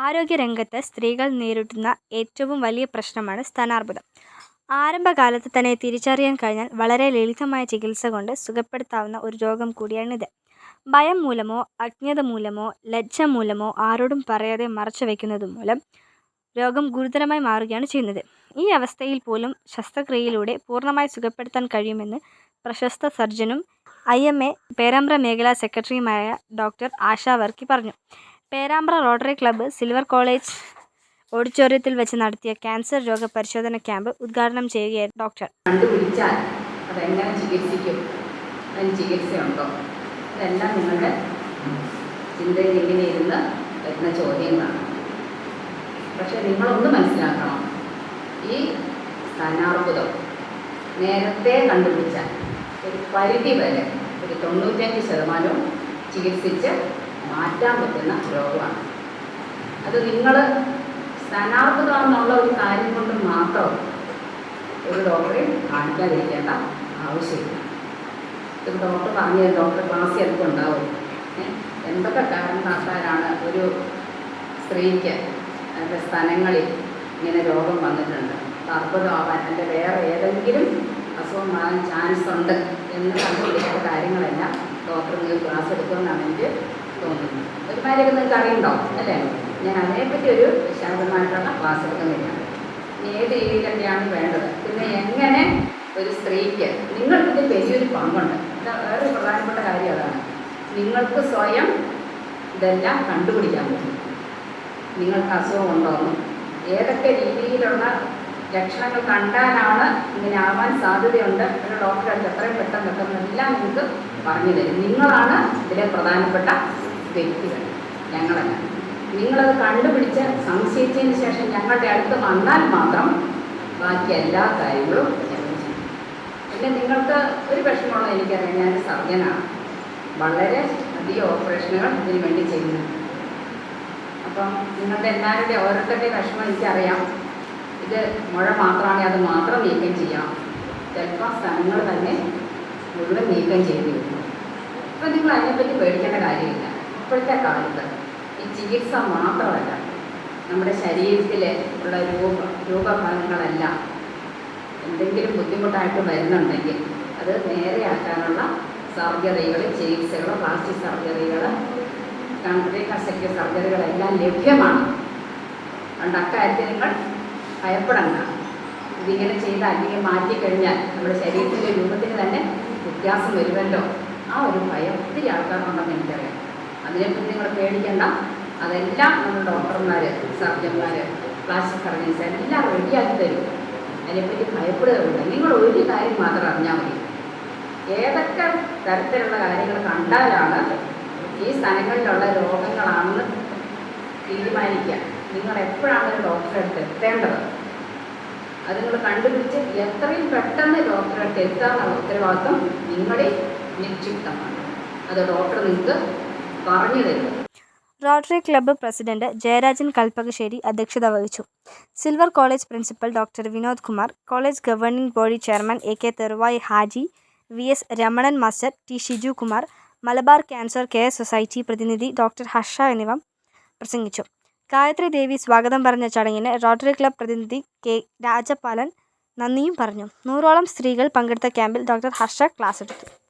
ആരോഗ്യരംഗത്ത് സ്ത്രീകൾ നേരിടുന്ന ഏറ്റവും വലിയ പ്രശ്നമാണ് സ്തനാർബുദം. ആരംഭകാലത്ത് തന്നെ തിരിച്ചറിയാൻ കഴിഞ്ഞാൽ വളരെ ലളിതമായ ചികിത്സ കൊണ്ട് സുഖപ്പെടുത്താവുന്ന ഒരു രോഗം കൂടിയാണിത്. ഭയം മൂലമോ അജ്ഞത മൂലമോ ലജ്ജ മൂലമോ ആരോടും പറയാതെ മറച്ചു വയ്ക്കുന്നത് മൂലം രോഗം ഗുരുതരമായി മാറുകയാണ് ചെയ്യുന്നത്. ഈ അവസ്ഥയിൽ പോലും ശസ്ത്രക്രിയയിലൂടെ പൂർണമായി സുഖപ്പെടുത്താൻ കഴിയുമെന്ന് പ്രശസ്ത സർജനും ഐ. എം. എ. പേരാമ്പ്ര മേഖലാ സെക്രട്ടറിയുമായ ഡോക്ടർ ആശാ വർക്കി പറഞ്ഞു. Perambra Rotary club silver college ഓഡിറ്റോറിയത്തിൽ വെച്ച് നടത്തിയ ക്യാൻസർ രോഗ പരിശോധന ക്യാമ്പ് ഉദ്ഘാടനം ചെയ്യുകയായിരുന്നു ഡോക്ടർ. കണ്ടുപിടിച്ചാൽ അതെങ്ങനെ ചികിത്സിക്കും? അതിന് ചികിത്സയുണ്ടോ? ഇതെല്ലാം നിങ്ങളുടെ ചിന്തയിൽ ഇങ്ങനെ ഇരുന്ന് വരുന്ന ചോദ്യങ്ങളാണ്. പക്ഷെ നിങ്ങളൊന്ന് മനസ്സിലാക്കണം. ഈ സ്ഥാനാർബുദം നേരത്തെ കണ്ടുപിടിച്ചാൽ ഒരു പരിധി വരെ ഒരു തൊണ്ണൂറ്റഞ്ച് ശതമാനവും ചികിത്സിച്ച് മാറ്റാൻ പറ്റുന്ന രോഗമാണ്. അത് നിങ്ങൾ സ്ഥാനാർത്ഥതാണെന്നുള്ള ഒരു കാര്യം കൊണ്ട് മാത്രം ഒരു ഡോക്ടറെ കാണിക്കാതിരിക്കേണ്ട ആവശ്യമില്ല. ഇത് ഡോക്ടർ പറഞ്ഞ ഡോക്ടർ ക്ലാസ് ചിലപ്പോൾ ഉണ്ടാവും? എന്തൊക്കെ കാരണത്താലാണ് ഒരു സ്ത്രീക്ക് അതിന്റെ സ്ഥലങ്ങളിൽ ഇങ്ങനെ രോഗം വന്നിട്ടുണ്ട്? അർബുദമാവാൻ അതിന്റെ വേറെ ഏതെങ്കിലും അസുഖം മാറാൻ ചാൻസ് ഉണ്ട് എന്ന് കണ്ടുപിടിക്കുന്ന കാര്യങ്ങളെല്ലാം ഡോക്ടർ ക്ലാസ് എടുക്കുമെന്നാണ് എനിക്ക് തോന്നുന്നത് ഒരു കാര്യമൊക്കെ നിങ്ങൾക്ക് അറിയണ്ടോ അല്ലേ? ഞാൻ അതിനെപ്പറ്റി ഒരു വിശാലമായിട്ടുള്ള ക്ലാസ് എടുക്കുന്നില്ല ഏത് രീതിയിലൊക്കെയാണ് വേണ്ടത്? പിന്നെ എങ്ങനെ ഒരു സ്ത്രീക്ക് നിങ്ങൾക്ക് നിങ്ങൾക്കിത് വലിയൊരു പങ്കുണ്ട്. വേറെ പ്രധാനപ്പെട്ട കാര്യം അതാണ്. നിങ്ങൾക്ക് സ്വയം ഇതെല്ലാം കണ്ടുപിടിക്കാൻ പറ്റും. നിങ്ങൾക്ക് അസുഖമുണ്ടോയെന്നും ഏതൊക്കെ രീതിയിലുള്ള ലക്ഷണങ്ങൾ കണ്ടാലാണ് ഇങ്ങനെ ആവാൻ സാധ്യതയുണ്ട് ഒരു ഡോക്ടറെ എത്രയും പെട്ടെന്ന് പെട്ടെന്ന് എല്ലാം നിങ്ങൾക്ക് പറഞ്ഞു തരും. നിങ്ങളാണ് ഇതിലെ പ്രധാനപ്പെട്ട വ്യക്തികൾ ഞങ്ങളല്ല. നിങ്ങളത് കണ്ടുപിടിച്ച് സംശയിച്ചതിന് ശേഷം ഞങ്ങളുടെ അടുത്ത് വന്നാൽ മാത്രം ബാക്കി എല്ലാ കാര്യങ്ങളും പിന്നെ നിങ്ങൾക്ക് ഒരു വിഷമമുള്ള എനിക്കറിയാം ഞാൻ സർജനാണ്. വളരെ അധികം ഓപ്പറേഷനുകൾ ഇതിന് വേണ്ടി ചെയ്യുന്നു. അപ്പം നിങ്ങളുടെ എല്ലാവരുടെ ഓരോരുത്തരുടെ വിഷമം എനിക്കറിയാം. ഇത് മുഴ മാത്രമാണെങ്കിൽ അത് മാത്രം നീക്കം ചെയ്യാം. ചിലപ്പോൾ സ്ഥലങ്ങൾ തന്നെ മുഴുവൻ നീക്കം ചെയ്തു വരും. അപ്പം നിങ്ങൾ അതിനെപ്പറ്റി പേടിക്കേണ്ട കാര്യമില്ല. ഇപ്പോഴത്തെ കാലത്ത് ഈ ചികിത്സ മാത്രമല്ല നമ്മുടെ ശരീരത്തിലെ ഉള്ള രൂപ രൂപഭാഗങ്ങളെല്ലാം എന്തെങ്കിലും ബുദ്ധിമുട്ടായിട്ട് വരുന്നുണ്ടെങ്കിൽ അത് നേരെയാക്കാനുള്ള സർജറികൾ ചികിത്സകൾ പ്ലാസ്റ്റിക് സർജറികൾ റീകൺസ്ട്രക്റ്റീവ് സർജറികളെല്ലാം ലഭ്യമാണ്. അതുകൊണ്ട് അക്കാര്യത്തിൽ നിങ്ങൾ ഭയപ്പെടണ്ട. ഇതിങ്ങനെ ചെയ്ത് അല്ലെങ്കിൽ മാറ്റിക്കഴിഞ്ഞാൽ നമ്മുടെ ശരീരത്തിന്റെ രൂപത്തിന് തന്നെ വ്യത്യാസം വരുമല്ലോ. ആ ഒരു ഭയം ഒത്തിരി ആൾക്കാരുണ്ടെന്ന് അതിനെപ്പറ്റി നിങ്ങൾ പേടിക്കേണ്ട. അതെല്ലാം നമ്മൾ ഡോക്ടർമാർ സർജന്മാർ പ്ലാസ്റ്റിക് സർജൻസ് എല്ലാം റെഡിയാക്കി തരും. അതിനെപ്പറ്റി ഭയപ്പെടുകയുണ്ട് നിങ്ങൾ ഒരു കാര്യം മാത്രം അറിഞ്ഞാൽ മതി. ഏതൊക്കെ തരത്തിലുള്ള കാര്യങ്ങൾ കണ്ടാലാണ് ഈ സ്ഥലങ്ങളിലുള്ള രോഗങ്ങളാണെന്ന് തീരുമാനിക്കുക. നിങ്ങൾ എപ്പോഴാണ് ഒരു ഡോക്ടറെ അടുത്ത് എത്തേണ്ടത്? അത് നിങ്ങൾ കണ്ടുപിടിച്ച് എത്രയും പെട്ടെന്ന് ഡോക്ടറെ അടുത്ത് എത്താനുള്ള ഉത്തരവാദിത്വം നിങ്ങളുടെ നിക്ഷിപ്തമാണ്. അത് ഡോക്ടർ നിങ്ങൾക്ക് Rotary club president Jayarajan Kalpakassery അധ്യക്ഷത വഹിച്ചു. Silver college principal doctor Vinod Kumar, college governing body chairman A. K. Theruvai Haji, V. S. Ramanan master, T. Shiju Kumar Malabar cancer care society പ്രതിനിധി doctor Harsha എന്നിവ പ്രസംഗിച്ചു. ഗായത്രി ദേവി സ്വാഗതം പറഞ്ഞ ചടങ്ങിന് rotary club പ്രതിനിധി K. Rajapalan നന്ദിയും പറഞ്ഞു. നൂറോളം സ്ത്രീകൾ പങ്കെടുത്ത ക്യാമ്പിൽ ഡോക്ടർ ഹർഷ ക്ലാസെടുത്തു.